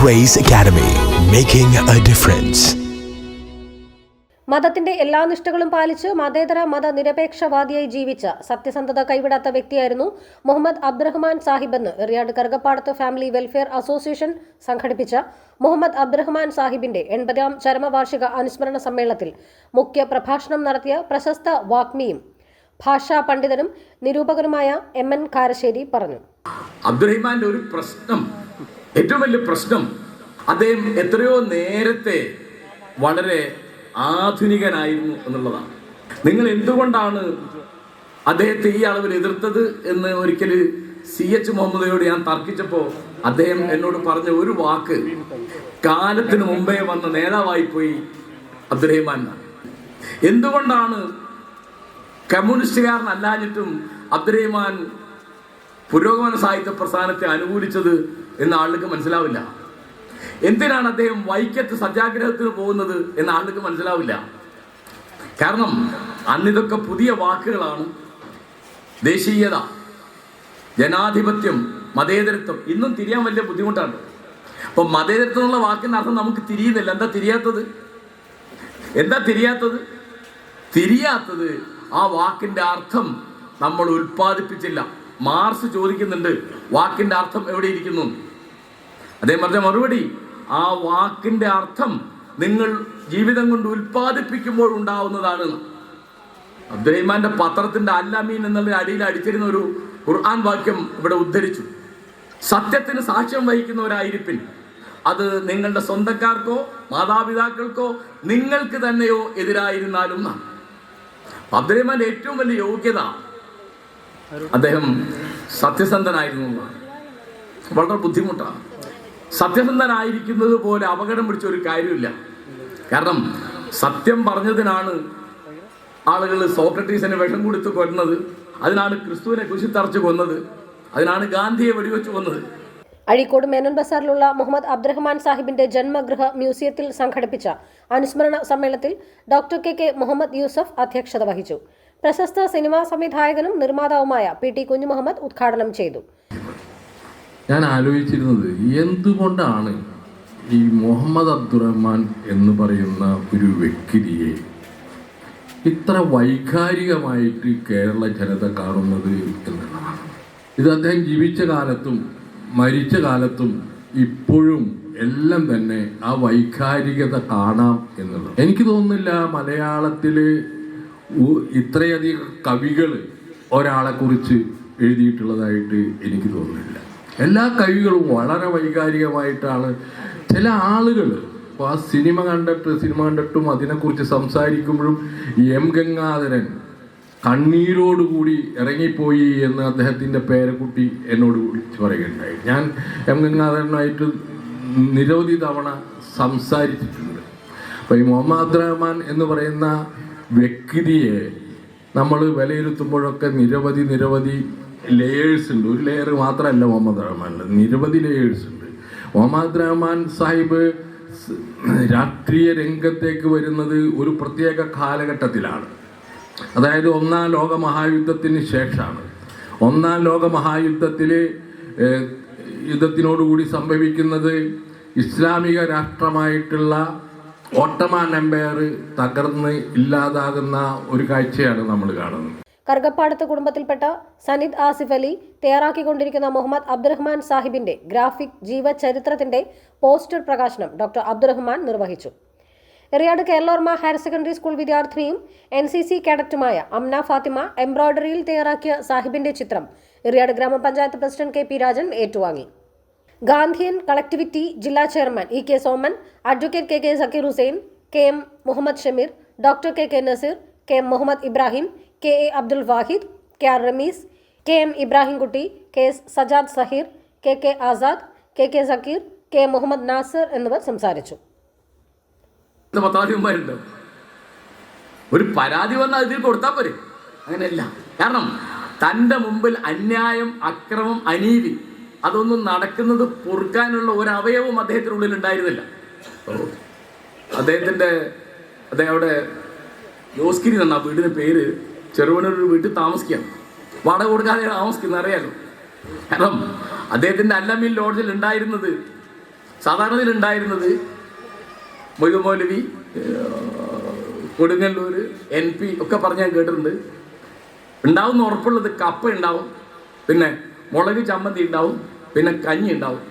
Grace Academy, making a difference. മതത്തിന്റെ എല്ലാ നിഷ്ഠകളും പാലിച്ച് മതേതര മതനിരപേക്ഷവാദിയായി ജീവിച്ച സത്യസന്ധത കൈവിടാത്ത വ്യക്തിയായിരുന്നു മുഹമ്മദ് അബ്ദുറഹ്മാൻ സാഹിബെന്ന് എറിയാട് കറുകപ്പാടത്ത് ഫാമിലി വെൽഫെയർ അസോസിയേഷൻ സംഘടിപ്പിച്ച മുഹമ്മദ് അബ്ദുറഹ്മാൻ സാഹിബിന്റെ എൺപതാം ചരമവാർഷിക അനുസ്മരണ സമ്മേളനത്തിൽ മുഖ്യ പ്രഭാഷണം നടത്തിയ പ്രശസ്ത വാഗ്മിയും ഭാഷാ പണ്ഡിതനും നിരൂപകനുമായ എം എൻ കാരശ്ശേരി പറഞ്ഞു അബ്ദുറഹിമാന്റെ ഒരു പ്രശ്നം ഏറ്റവും വലിയ പ്രശ്നം അദ്ദേഹം എത്രയോ നേരത്തെ വളരെ ആധുനികനായിരുന്നു എന്നുള്ളതാണ് നിങ്ങൾ എന്തുകൊണ്ടാണ് അദ്ദേഹത്തെ ഈ അളവിൽ എതിർത്തത് എന്ന് ഒരിക്കൽ സി എച്ച് മുഹമ്മദയോട് ഞാൻ തർക്കിച്ചപ്പോൾ അദ്ദേഹം എന്നോട് പറഞ്ഞ ഒരു വാക്ക് കാലത്തിന് മുമ്പേ വന്ന നേതാവായി പോയി അബ്ദുറഹിമാൻ. എന്തുകൊണ്ടാണ് കമ്മ്യൂണിസ്റ്റുകാരനല്ലാഞ്ഞിട്ടും അബ്ദുറഹിമാൻ പുരോഗമന സാഹിത്യ പ്രസ്ഥാനത്തെ അനുകൂലിച്ചത് എന്ന് ആളുകൾക്ക് മനസ്സിലാവില്ല. എന്തിനാണ് അദ്ദേഹം വൈക്കത്ത് സത്യാഗ്രഹത്തിന് പോകുന്നത് എന്ന് ആളുകൾക്ക് മനസ്സിലാവില്ല. കാരണം അന്നിതൊക്കെ പുതിയ വാക്കുകളാണ്. ദേശീയത ജനാധിപത്യം മതേതരത്വം ഇന്നും തിരിയാൻ വലിയ ബുദ്ധിമുട്ടാണ്. അപ്പൊ മതേതരത്വം എന്നുള്ള വാക്കിന്റെ അർത്ഥം നമുക്ക് തിരിയുന്നില്ല. എന്താ തിരിയാത്തത്? എന്താ തിരിയാത്തത്? തിരിയാത്തത് ആ വാക്കിന്റെ അർത്ഥം നമ്മൾ ഉൽപ്പാദിപ്പിച്ചില്ല. മാർസ് ചോദിക്കുന്നുണ്ട്. വാക്കിന്റെ അർത്ഥം എവിടെ ഇരിക്കുന്നു? അദ്ദേഹം പറഞ്ഞ മറുപടി ആ വാക്കിന്റെ അർത്ഥം നിങ്ങൾ ജീവിതം കൊണ്ട് ഉൽപ്പാദിപ്പിക്കുമ്പോൾ ഉണ്ടാവുന്നതാണ്. അബ്ദുറഹിമാന്റെ പത്രത്തിന്റെ അല്ലമീൻ എന്നുള്ള അടിയിൽ അടിച്ചിരുന്ന ഒരു ഖുർആൻ വാക്യം ഇവിടെ ഉദ്ധരിച്ചു. സത്യത്തിന് സാക്ഷ്യം വഹിക്കുന്നവരായിരിപ്പിൻ. അത് നിങ്ങളുടെ സ്വന്തക്കാർക്കോ മാതാപിതാക്കൾക്കോ നിങ്ങൾക്ക് തന്നെയോ എതിരായിരുന്നാലും. അബ്ദുറഹിമാന്റെ ഏറ്റവും വലിയ യോഗ്യത അദ്ദേഹം സത്യസന്ധനായിരുന്നു വളരെ ബുദ്ധിമുട്ടാണ് സത്യസന്ധനായിരിക്കുന്നത് പോലെ അപകടം പിടിച്ച ഒരു കാര്യമില്ല. കാരണം സത്യം പറഞ്ഞതിനാണ് ആളുകൾ സോക്രട്ടീസിനെ വിഷം കൊടുത്ത് കൊന്നത്. അതിനാണ് ക്രിസ്തുവിനെ കുശിത്തറച്ച് കൊന്നത്. അതിനാണ് ഗാന്ധിയെ വെടിവെച്ച് കൊന്നത്. അഴീക്കോട് മേനോൻ ബസാറിലുള്ള മുഹമ്മദ് അബ്ദുറഹ്മാൻ സാഹിബിന്റെ ജന്മഗൃഹ മ്യൂസിയത്തിൽ സംഘടിപ്പിച്ച അനുസ്മരണ സമ്മേളനത്തിൽ doctor K K Muhammad Yusuf അധ്യക്ഷത വഹിച്ചു. പ്രശസ്ത സിനിമാ സംവിധായകനും നിർമ്മാതാവുമായ പി ടി കുഞ്ഞുമുഹമ്മദ് ഉദ്ഘാടനം ചെയ്തു. ഞാൻ ആലോചിച്ചിരുന്നത് എന്തുകൊണ്ടാണ് ഈ മുഹമ്മദ് അബ്ദുറഹ്മാൻ എന്ന് പറയുന്ന ഒരു വ്യക്തിയെ ഇത്ര വൈകാരികമായിട്ട് കേരള ജനത കാണുന്നത് എന്നുള്ളതാണ്. ഇത് അദ്ദേഹം ജീവിച്ച കാലത്തും മരിച്ച കാലത്തും ഇപ്പോഴും എല്ലാം തന്നെ ആ വൈകാരികത കാണാം എന്നുള്ളത്. എനിക്ക് തോന്നുന്നില്ല മലയാളത്തിൽ ഇത്രയധികം കവികൾ ഒരാളെ കുറിച്ച് എഴുതിയിട്ടുള്ളതായിട്ട് എനിക്ക് തോന്നുന്നില്ല. എല്ലാ കവികളും വളരെ വൈകാരികമായിട്ടാണ്. ചില ആളുകൾ ഇപ്പോൾ ആ സിനിമ കണ്ടിട്ട് സിനിമ കണ്ടിട്ടും അതിനെക്കുറിച്ച് സംസാരിക്കുമ്പോഴും എം ഗംഗാധരൻ കണ്ണീരോടുകൂടി ഇറങ്ങിപ്പോയി എന്ന് അദ്ദേഹത്തിന്റെ പേരക്കുട്ടി എന്നോട് വിളിച്ചു പറയുകയുണ്ടായി. ഞാൻ എം ഗംഗാധരനായിട്ട് നിരവധി തവണ സംസാരിച്ചിട്ടുണ്ട്. അപ്പോൾ ഈ മുഹമ്മദ് അബ്ദുറഹ്മാൻ എന്ന് പറയുന്ന വ്യക്തിയെ നമ്മൾ വിലയിരുത്തുമ്പോഴൊക്കെ നിരവധി നിരവധി ലേയേഴ്സ് ഉണ്ട്. ഒരു ലെയർ മാത്രമല്ല മുഹമ്മദ് റഹ്മാനിൽ നിരവധി ലേയേഴ്സ് ഉണ്ട്. മുഹമ്മദ് റഹ്മാൻ സാഹിബ് രാഷ്ട്രീയ രംഗത്തേക്ക് വരുന്നത് ഒരു പ്രത്യേക കാലഘട്ടത്തിലാണ്. അതായത് ഒന്നാം ലോക മഹായുദ്ധത്തിന് ശേഷമാണ്. ഒന്നാം ലോക മഹായുദ്ധത്തിൽ യുദ്ധത്തിനോടുകൂടി സംഭവിക്കുന്നത് ഇസ്ലാമിക രാഷ്ട്രമായിട്ടുള്ള ഓട്ടമാൻ എംപയർ തകർന്ന് ഇല്ലാതാകുന്ന ഒരു കാഴ്ചയാണ് നമ്മൾ കാണുന്നത്. കറുകപ്പാടത്ത് കുടുംബത്തിൽപ്പെട്ട സനിദ് ആസിഫ് അലി തയ്യാറാക്കിക്കൊണ്ടിരിക്കുന്ന മുഹമ്മദ് അബ്ദുറഹ്മാൻ സാഹിബിന്റെ ഗ്രാഫിക് ജീവചരിത്രത്തിന്റെ പോസ്റ്റർ പ്രകാശനം ഡോക്ടർ അബ്ദുറഹ്മാൻ നിർവഹിച്ചു. Eriyad Keralorma higher secondary school വിദ്യാർത്ഥിനിയും N C C കേഡറ്റുമായ അംന ഫാത്തിമ എംബ്രോയ്ഡറിയിൽ തയ്യാറാക്കിയ സാഹിബിന്റെ ചിത്രം എറിയാട് ഗ്രാമപഞ്ചായത്ത് പ്രസിഡന്റ് കെ പി രാജൻ ഏറ്റുവാങ്ങി. ഗാന്ധിയൻ കളക്ടിവിറ്റി ജില്ലാ chairman E K Soman advocate K K Zakir Hussain K M Muhammad Shameer doctor K K Naseer K M Muhammad Ibrahim K A Abdul Wahid K R Ramees K M Ibrahimkutty K S Sajad Saheer K K Azad K K Zakir K Muhammad Nasar എന്നിവർ സംസാരിച്ചു. ഒരു പരാതി വന്നാൽ ഇതിൽ കൊടുത്താൽ പോരെ. അങ്ങനെയല്ല. കാരണം തന്റെ മുമ്പിൽ അന്യായം അക്രമം അനീതി അതൊന്നും നടക്കുന്നത് പൊറുക്കാനുള്ള ഒരു അവയവം അദ്ദേഹത്തിനുള്ളിൽ ഉണ്ടായിരുന്നില്ല അദ്ദേഹത്തിന്റെ അദ്ദേഹം അവിടെ യോസ്കിരി ആ വീടിന് പേര് ചെറുവനൂർ വീട്ടിൽ താമസിക്കാം വാടക കൊടുക്കാതെ താമസിക്കുന്നത് അറിയാലോ. കാരണം അദ്ദേഹത്തിന്റെ അല്ലമ്മിൽ ലോഡ്ജിൽ ഉണ്ടായിരുന്നത് സാധാരണയിൽ ഉണ്ടായിരുന്നത് മൊയ്തു മൗലവി കൊടുങ്ങല്ലൂർ എൻ പി ഒക്കെ പറഞ്ഞ് ഞാൻ കേട്ടിട്ടുണ്ട്. ഉണ്ടാവും ഉറപ്പുള്ളത് കപ്പ ഉണ്ടാവും. പിന്നെ മുളക് ചമ്മന്തി ഉണ്ടാവും പിന്നെ കഞ്ഞി ഉണ്ടാവും.